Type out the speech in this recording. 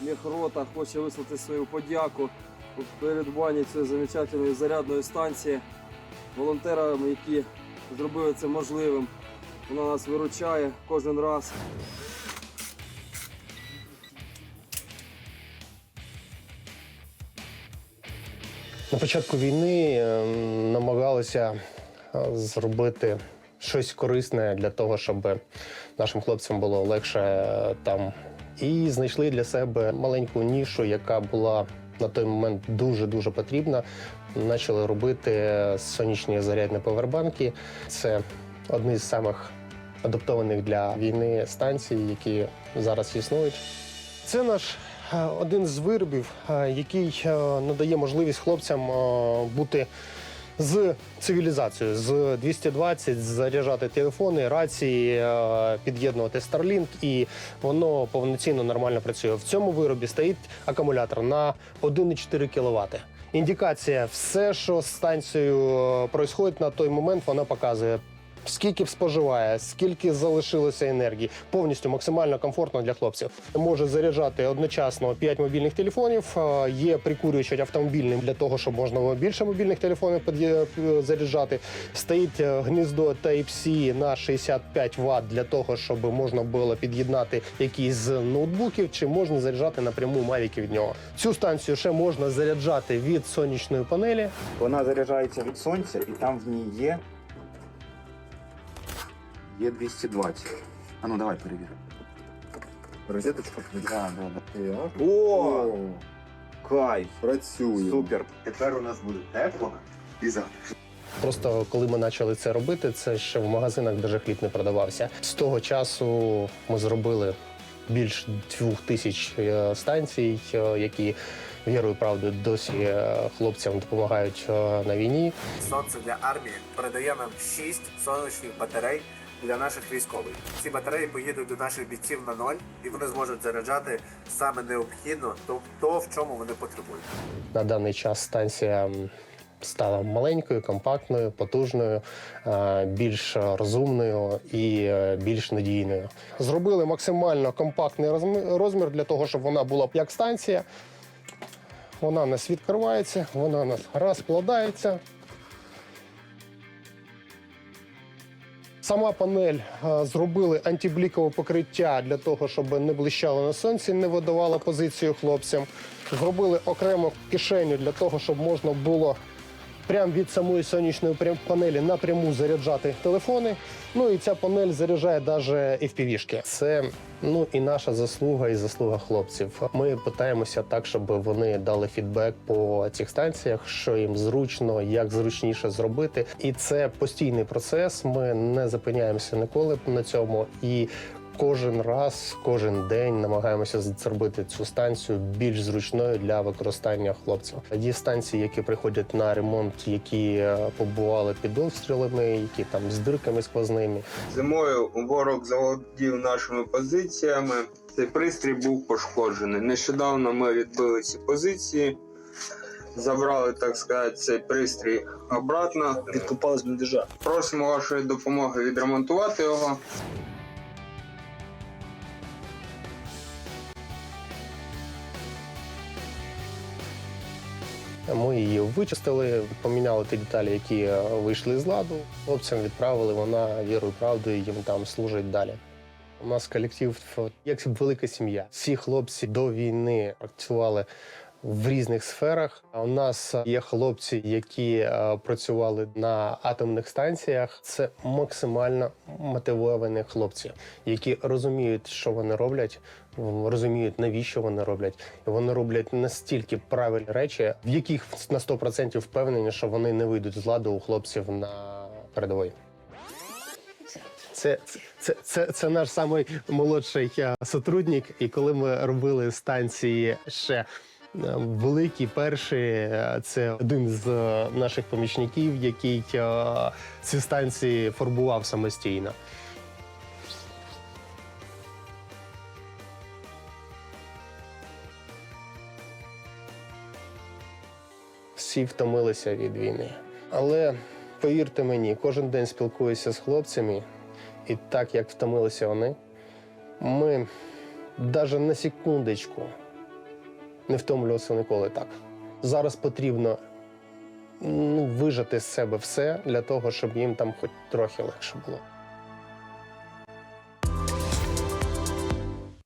Мехрота хоче висловити свою подяку у передбанні цієї замечательної зарядної станції волонтерам, які зробили це можливим. Вона нас виручає кожен раз. На початку війни е, намагалися е, зробити щось корисне для того, щоб нашим хлопцям було легше е, там. І знайшли для себе маленьку нішу, яка була на той момент дуже дуже потрібна. Почали робити сонячні зарядні повербанки. Це одні з самих адаптованих для війни станцій, які зараз існують. Це наш е, один з виробів, е, який надає можливість хлопцям бути з цивілізацією, з 220, заряджати телефони, рації, е, під'єднувати Starlink, і воно повноцінно нормально працює. В цьому виробі стоїть акумулятор на 1,4 кВт. Індикація, все, що з станцією відбувається на той момент, вона показує. Скільки споживає, скільки залишилося енергії, повністю максимально комфортно для хлопців. Може заряджати одночасно 5 мобільних телефонів. е, Є прикурювач автомобільний для того, щоб можна було більше мобільних телефонів е, заряджати. Стоїть е, гніздо Type-C на 65 Вт для того, щоб можна було під'єднати якісь з ноутбуків, чи можна заряджати напряму мавіки від нього. Цю станцію ще можна заряджати від сонячної панелі. Вона заряджається від сонця, і там в ній є. Є 220. А ну давай перевіримо. Розеточка Да, да, да. О, О! Кайф! працює. Супер! Тепер у нас буде тепло і затишно. Просто коли ми почали це робити, це ще в магазинах даже хліб не продавався. З того часу ми зробили більш двох тисяч е, станцій, е, які вірою і правдою досі е, хлопцям допомагають на війні. Сонце для армії передає нам 6 сонячних батарей для наших військових. Ці батареї поїдуть до наших бійців на ноль, і вони зможуть заряджати саме необхідно то, то в чому вони потребують. На даний час станція стала маленькою, компактною, потужною, е, більш розумною і е, більш надійною. Зробили максимально компактний розмір для того, щоб вона була як станція. Вона у нас відкривається, вона у нас розкладається. Сама панель е, зробили антиблікове покриття для того, щоб не блищало на сонці, не видавало позицію хлопцям. Зробили окрему кишеню для того, щоб можна було прямо від самої сонячної панелі напряму заряджати телефони. Ну і ця панель заряджає навіть FPV-шки. Це ну і наша заслуга, і заслуга хлопців. Ми питаємося так, щоб вони дали фідбек по цих станціях, що їм зручно, як зручніше зробити. І це постійний процес. Ми не зупиняємося ніколи на цьому. І Кожен раз, кожен день намагаємося зробити цю станцію більш зручною для використання хлопців. Є станції, які приходять на ремонт, які е, побували під обстрілами, які там з дирками сквозними. Зимою ворог заволодів нашими позиціями. Цей пристрій був пошкоджений. Нещодавно ми відбили ці позиції, забрали, так сказати, цей пристрій обратно. Відкопали з бліндажа. Просимо вашої допомоги відремонтувати його. Ми її вичистили, поміняли ті деталі, які вийшли з ладу. Хлопцям відправили. Вона вірою правдою їм там служить далі. У нас колектив як велика сім'я. Всі хлопці до війни працювали в різних сферах. А у нас є хлопці, які е, працювали на атомних станціях. Це максимально мотивовані хлопці, які розуміють, що вони роблять, розуміють, навіщо вони роблять. І вони роблять настільки правильні речі, в яких на 100% впевнені, що вони не вийдуть з ладу у хлопців на передовій. Це, це, це, це наш самий молодший е, сотрудник. І коли ми робили станції ще е, великі, перші, е, це один з наших помічників, який ці станції фарбував самостійно. Всі втомилися від війни. Але повірте мені, кожен день спілкуюся з хлопцями, і так як втомилися вони, ми навіть на секундочку не втомлювалися ніколи так. Зараз потрібно ну, вижати з себе все для того, щоб їм там хоч трохи легше було.